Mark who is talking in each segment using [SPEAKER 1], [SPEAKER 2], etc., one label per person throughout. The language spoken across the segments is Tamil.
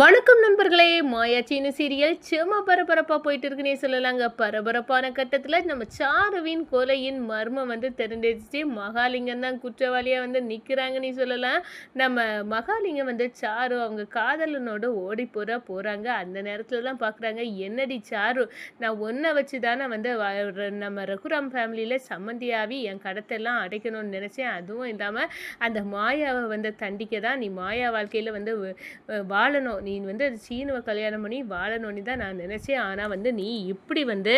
[SPEAKER 1] வணக்கம் நண்பர்களே. மாயாச்சின்னு சீரியல் செம பரபரப்பாக போயிட்டு இருக்குன்னே சொல்லலாங்க. பரபரப்பான கட்டத்தில் நம்ம சாருவின் கொலையின் மர்மம் வந்து தெரிஞ்சிச்சு மகாலிங்கம் தான் குற்றவாளியாக வந்து நிற்கிறாங்கன்னு சொல்லலாம். நம்ம மகாலிங்கம் வந்து சாரு அவங்க காதலனோட ஓடி போகிற போகிறாங்க அந்த நேரத்தில் தான் பார்க்குறாங்க என்னடி சாரு நான் ஒன்றை வச்சு தானே வந்து நம்ம ரகுராம் ஃபேமிலியில் சம்மந்தியாவி என் கடத்தெல்லாம் அடைக்கணும்னு நினச்சேன். அதுவும் இல்லாமல் அந்த மாயாவை வந்து தண்டிக்க தான் நீ மாயா வாழ்க்கையில் வந்து வாழணும். நீ வந்து அது சீனுவை கல்யாணம் பண்ணி வாழணும்னு தான் நான் நினச்சேன். ஆனால் வந்து நீ இப்படி வந்து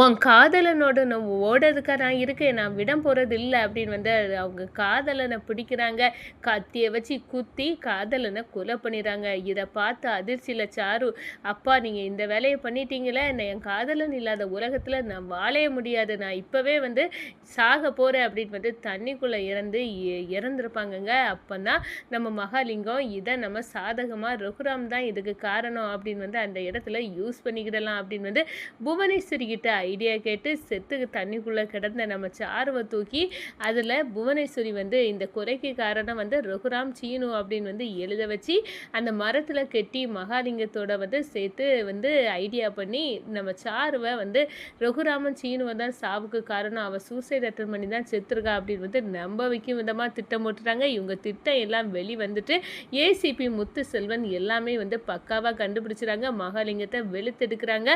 [SPEAKER 1] உன் காதலனோட நான் ஓடுறதுக்காக நான் இருக்கேன். நான் விடம் போகிறது இல்லை அப்படின்னு வந்து அது அவங்க காதலனை பிடிக்கிறாங்க. கத்தியை வச்சு குத்தி காதலனை கொலை பண்ணிடுறாங்க. இதை பார்த்து அதிர்ச்சியில் சாரு அப்பா நீங்கள் இந்த வேலையை பண்ணிட்டீங்களே. நான் என் காதலன் இல்லாத உலகத்தில் நான் வாழைய முடியாது. நான் இப்போவே வந்து சாக போகிறேன் அப்படின்னு வந்து தண்ணிக்குள்ளே இறந்து இ- இறந்துருப்பாங்கங்க. அப்போ தான் நம்ம மகாலிங்கம் இதை நம்ம சாதகமாக ரகுராம் தான் இதுக்கு காரணம் அப்படின்னு வந்து அந்த இடத்துல யூஸ் பண்ணிக்கிடலாம் அப்படின்னு வந்து புவனேஸ்வரி கிட்ட ஐடியா கேட்டு செத்துக்கு தண்ணிக்குள்ளே கிடந்த நம்ம சாருவை தூக்கி அதில் புவனேஸ்வரி வந்து இந்த குறைக்கு காரணம் வந்து ரகுராம் சீனு அப்படின்னு வந்து எழுத வச்சு அந்த மரத்தில் கெட்டி மகாலிங்கத்தோட வந்து சேர்த்து வந்து ஐடியா பண்ணி நம்ம சாருவை வந்து ரகுராமன் சீனுவை தான் சாவுக்கு காரணம். அவள் சூசைட் அட்டன் பண்ணி தான் செத்துருக்கா அப்படின்னு வந்து நம்ப வைக்கும் விதமாக திட்டம் போட்டுட்டாங்க. இவங்க திட்டம் எல்லாம் வெளி வந்துட்டு ஏசிபி முத்து செல்வன் எல்லாமே வந்து பக்காவாக கண்டுபிடிச்சிறாங்க. மகாலிங்கத்தை வெளுத்தெடுக்கிறாங்க.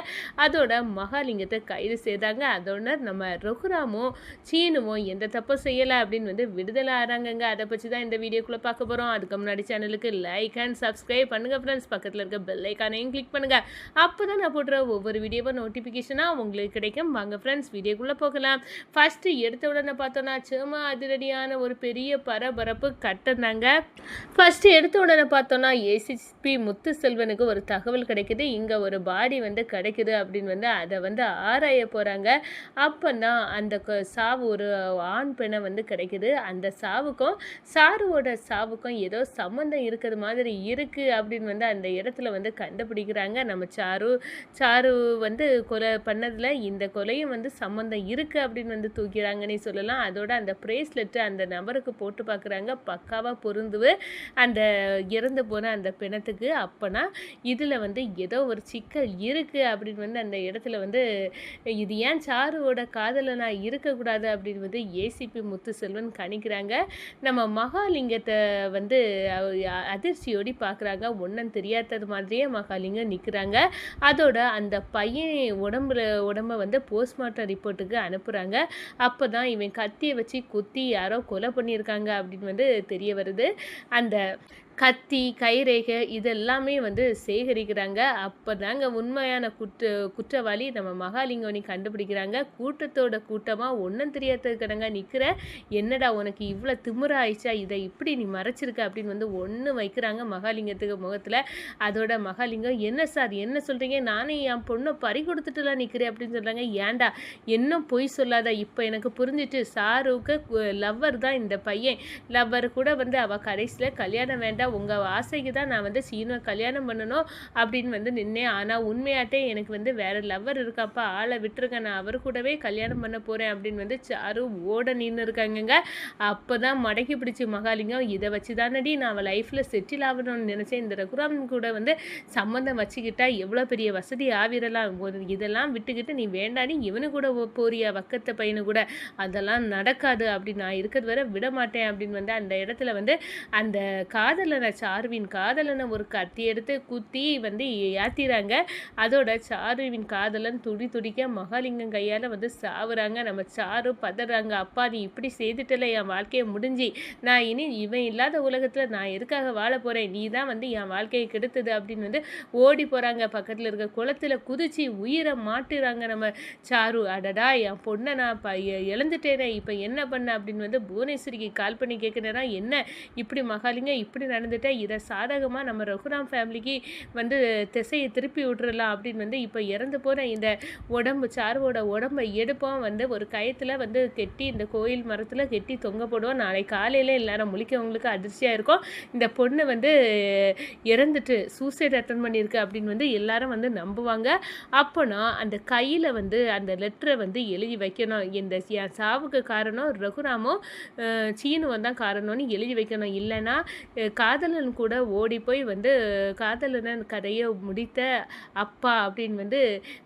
[SPEAKER 1] அதோட மகாலிங்கத்தை கைது செய்தாங்க. அதோட நம்ம ரகுராமும் சீனுவும் எந்த தப்பும் செய்யலை அப்படின்னு வந்து விடுதலை ஆறாங்கங்க. அதை பற்றி தான் இந்த வீடியோக்குள்ளே பார்க்க போகிறோம் அதுக்கு முன்னாடி சேனலுக்கு லைக் அண்ட் சப்ஸ்கிரைப் பண்ணுங்கள் ஃப்ரெண்ட்ஸ் பக்கத்தில் இருக்க பெல் ஐக்கானையும் கிளிக் பண்ணுங்கள் அப்போ தான் நான் போடுற ஒவ்வொரு வீடியோவும் நோட்டிஃபிகேஷனாக உங்களுக்கு கிடைக்கும். வாங்க ஃப்ரெண்ட்ஸ் வீடியோக்குள்ளே போகலாம். ஃபஸ்ட்டு எடுத்த உடனே பார்த்தோன்னா சும்மா அதிரடியான ஒரு பெரிய பரபரப்பு கட்டுனாங்க ஃபஸ்ட்டு எடுத்த உடனே பார்த்தோன்னா ஏசிபி முத்து செல்வனுக்கு ஒரு தகவல் கிடைக்குது. இங்கே ஒரு பாடி வந்து கிடைக்குது அப்படின்னு வந்து அதை வந்து ஆராய போகிறாங்க அப்போன்னா அந்த க- சாவு ஒரு ஆண் பெண்ணை வந்து கிடைக்குது. அந்த சாவுக்கும் சாருவோட சாவுக்கும் ஏதோ சம்மந்தம் இருக்கிறது மாதிரி இருக்குது அப்படின்னு வந்து அந்த இடத்துல வந்து கண்டுபிடிக்கிறாங்க. நம்ம சாரு சாரு வந்து கொலை பண்ணதில் இந்த கொலையும் வந்து சம்மந்தம் இருக்குது அப்படின்னு வந்து தூக்கிறாங்கன்னே சொல்லலாம். அதோட அந்த ப்ரேஸ்லெட்டு அந்த நபருக்கு போட்டு பார்க்குறாங்க. பக்காவாக பொருந்துவு அந்த இறந்து போன அந்த பிணத்துக்கு அப்போனா இதில் வந்து ஏதோ ஒரு சிக்கல் இருக்குது அப்படின்னு வந்து அந்த இடத்துல வந்து இது ஏன் சாருவோட காதலனா இருக்கக்கூடாது அப்படின்னு வந்து ஏசிபி முத்துசெல்வன் கணிக்கிறாங்க. நம்ம மகாலிங்கத்தை வந்து அதிர்ச்சியோடி பார்க்குறாங்க ஒன்றும் தெரியாதது மாதிரியே மகாலிங்கம் நிற்கிறாங்க அதோட அந்த பையன் உடம்புல உடம்பை வந்து போஸ்ட்மார்ட்டம் ரிப்போர்ட்டுக்கு அனுப்புகிறாங்க அப்போ தான் இவன் கத்தியை வச்சு குத்தி யாரோ கொலை பண்ணியிருக்காங்க அப்படின்னு வந்து தெரிய வருது. அந்த கத்தி கைரேகை இதெல்லாமே வந்து சேகரிக்கிறாங்க. அப்போ தாங்க உண்மையான குற்ற குற்றவாளி நம்ம மகாலிங்கோனி கண்டுபிடிக்கிறாங்க. கூட்டத்தோட கூட்டமாக ஒன்றும் தெரியாத கடங்க நிற்கிற என்னடா உனக்கு இவ்வளோ திமுற ஆயிடுச்சா? இதை இப்படி நீ மறைச்சிருக்க அப்படின்னு வந்து ஒன்று வைக்கிறாங்க மகாலிங்கத்துக்கு முகத்தில். அதோட மகாலிங்கம் என்ன சார் என்ன சொல்கிறீங்க நானே என் பொண்ணை பறி கொடுத்துட்டுலாம் நிற்கிறேன் அப்படின்னு சொல்கிறாங்க ஏன்டா? என்ன பொய் சொல்லாத. இப்போ எனக்கு புரிஞ்சிட்டு சாருக்கு லவ்வர் தான் இந்த பையன். லவ்வர் கூட வந்து அவள் கடைசியில் கல்யாணம் வேண்டாம். உங்கள் ஆசைக்கு தான் நான் வந்து சீனுவை கல்யாணம் பண்ணணும் அப்படின்னு வந்து நின்னேன். ஆனால் உண்மையாட்டே எனக்கு வந்து வேற லவ்வர் இருக்காப்பா ஆளை விட்டுருக்கேன் நான் அவர் கூடவே கல்யாணம் பண்ண போகிறேன் அப்படின்னு வந்து சாரு ஓட நின்று இருக்காங்கங்க. அப்போ தான் மடக்கி பிடிச்சி மகாலிங்கம் இதை வச்சு தானடி நான் அவள் லைஃப்பில் செட்டில் ஆகணும்னு நினச்சேன். இந்த ரகுராம் கூட வந்து சம்மந்தம் வச்சுக்கிட்டா எவ்வளோ பெரிய வசதி ஆவிரலாம். இதெல்லாம் விட்டுக்கிட்டு நீ வேண்டாடி இவனு கூட போறிய? வக்கத்தை பையனு கூட. அதெல்லாம் நடக்காது. அப்படி நான் இருக்கிறது வரை விட மாட்டேன் அப்படின்னு வந்து அந்த இடத்துல வந்து அந்த காதலனை சாருவின் காதலனை ஒரு கத்தி எடுத்து குத்தி வந்து ஏத்திறாங்க. அதோட சாருவின் காதலன் துடி துடிக்க மகாலிங்கம் கையால் வந்து சாவுறாங்க. நம்ம சாரு பதறாங்க. அப்பா நீ இப்படி செய்துட்டல. என் வாழ்க்கையை முடிஞ்சு. நான் இனி இவன் இல்லாத உலகத்தில் நான் எதுக்காக வாழ போகிறேன் நீ தான் வந்து என் வாழ்க்கையை கெடுத்தது அப்படின்னு வந்து ஓடி போகிறாங்க பக்கத்தில் இருக்க குளத்துல குதிச்சு உயிரை மாட்டுறாங்க நம்ம சாரு. அடடா என் பொண்ணை நான் ப இழந்துட்டேனே இப்போ என்ன பண்ண? அப்படின்னு வந்து புவனேஸ்வரிக்கு கால் பண்ணி கேட்குறேன்னா என்ன? இப்படி மகாலிங்க இப்படி நடந்துட்டா இதை சாதகமாக நம்ம ரகுராம் ஃபேமிலிக்கு வந்து திசையை திருப்பி விட்டுறலாம் அப்படின்னு வந்து இப்போ இறந்து போன இந்த உடம்பு சார்வோட உடம்பை எடுப்போம் வந்து ஒரு கயத்தில் வந்து கெட்டி இந்த கோயில் மரத்தில் கெட்டி தொங்க போடுவோம். நாளை காலையில் எல்லாரும் முழிக்கவங்களுக்கு அதிர்ச்சியாக இருக்கும். இந்த பொண்ணு வந்து இறந்துட்டு சூசைட் அட்டன் பண்ணியிருக்கு அப்படின்னு வந்து எல்லாரும் வந்து நம்புவாங்க. அப்போனா அந்த கையில் வந்து அந்த லெட்டரை வந்து எழுதி வைக்கணும். இந்த என் சாவுக்கு காரணம் ரகுராமும் அஹ், சீனுவும் தான் காரணம்னு எழுதி வைக்கணும். இல்லைன்னா கா காதலன் கூட ஓடி போய் வந்து காதலனன் கதையை முடித்த அப்பா அப்படின்னு வந்து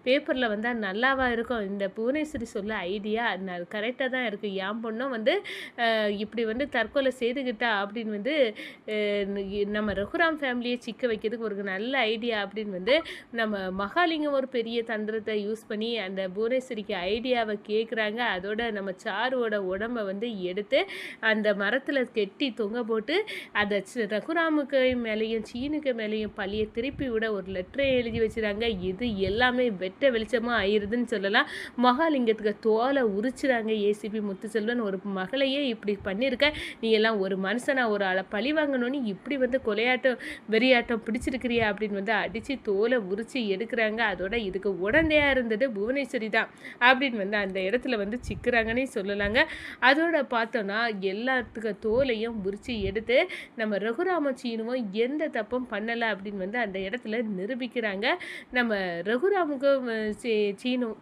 [SPEAKER 1] பேப்பரில் வந்தால் நல்லாவா இருக்கும். இந்த புவனேஸ்வரி சொல்ல ஐடியா கரெக்டாக தான் இருக்குது என் பொண்ணும் வந்து இப்படி வந்து தற்கொலை செய்துக்கிட்டா அப்படின்னு வந்து நம்ம ரகுராம் ஃபேமிலியை சிக்க வைக்கிறதுக்கு ஒரு நல்ல ஐடியா அப்படின்னு வந்து நம்ம மகாலிங்கம் ஒரு பெரிய தந்திரத்தை யூஸ் பண்ணி அந்த புவனேஸ்வரிக்கு ஐடியாவை கேட்குறாங்க அதோட நம்ம சாருவோட உடம்ப வந்து எடுத்து அந்த மரத்தில் கெட்டி தொங்க போட்டு அதை ரகுராமுக்கு மேலேயும் சீனுக்கு மேலேயும் பழியை திருப்பி விட ஒரு லெட்டரை எழுதி வச்சுறாங்க. இது எல்லாமே வெட்ட வெளிச்சமாக ஆயிருதுன்னு சொல்லலாம். மகாலிங்கத்துக்கு தோலை உரிச்சுறாங்க ஏசிபி முத்துச்செல்வன் ஒரு மகளையே இப்படி பண்ணியிருக்க நீ எல்லாம் ஒரு மனுஷனா ஒரு ஆளை பழி வாங்கணும்னு இப்படி வந்து கொலையாட்டம் வெறியாட்டம் பிடிச்சிருக்கிறியா அப்படின்னு வந்து அடித்து தோலை உரிச்சு எடுக்கிறாங்க. அதோட இதுக்கு உடந்தையாக இருந்தது புவனேஸ்வரி தான் அப்படின்னு வந்து அந்த இடத்துல வந்து சிக்கிறாங்கன்னே சொல்லலாங்க. அதோட பார்த்தோன்னா எல்லாத்துக்கு தோலையும் உரிச்சு எடுத்து நம்ம ரகு சீனுவும் எந்த தப்பும் பண்ணலை அப்படின்னு வந்து அந்த இடத்துல நிரூபிக்கிறாங்க. நம்ம ரகுராமுக்கும் சீ- சீனு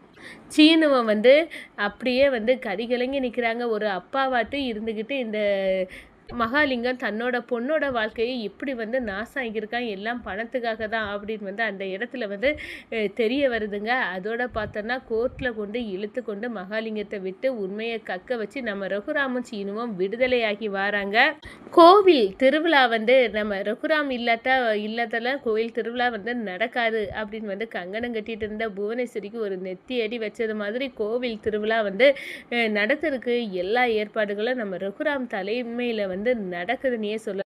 [SPEAKER 1] சீனுவை வந்து அப்படியே வந்து கதிகலங்கி நிற்கிறாங்க ஒரு அப்பாவாட்டு இருந்துக்கிட்டு இந்த மகாலிங்கம் தன்னோட பொண்ணோட வாழ்க்கையை இப்படி வந்து நாசம் ஆகியிருக்கான் எல்லாம் பணத்துக்காக தான் அப்படின்னு வந்து அந்த இடத்துல வந்து தெரிய வருதுங்க. அதோட பார்த்தோன்னா கோர்ட்டில் கொண்டு இழுத்து கொண்டு மகாலிங்கத்தை விட்டு உண்மையை கக்க வச்சு நம்ம ரகுராமும் சீனுவும் விடுதலையாகி வராங்க. கோவில் திருவிழா வந்து நம்ம ரகுராம் இல்லாத இல்லாதல கோவில் திருவிழா வந்து நடக்காது அப்படின்னு வந்து கங்கணம் கட்டிட்டு இருந்த புவனேஸ்வரிக்கு ஒரு நெத்தி அடி வச்சது மாதிரி கோவில் திருவிழா வந்து நடத்திருக்கு நடத்துறதுக்கு எல்லா ஏற்பாடுகளும் நம்ம ரகுராம் தலைமையில் வந்து நடக்குதுன்னே சொல்ல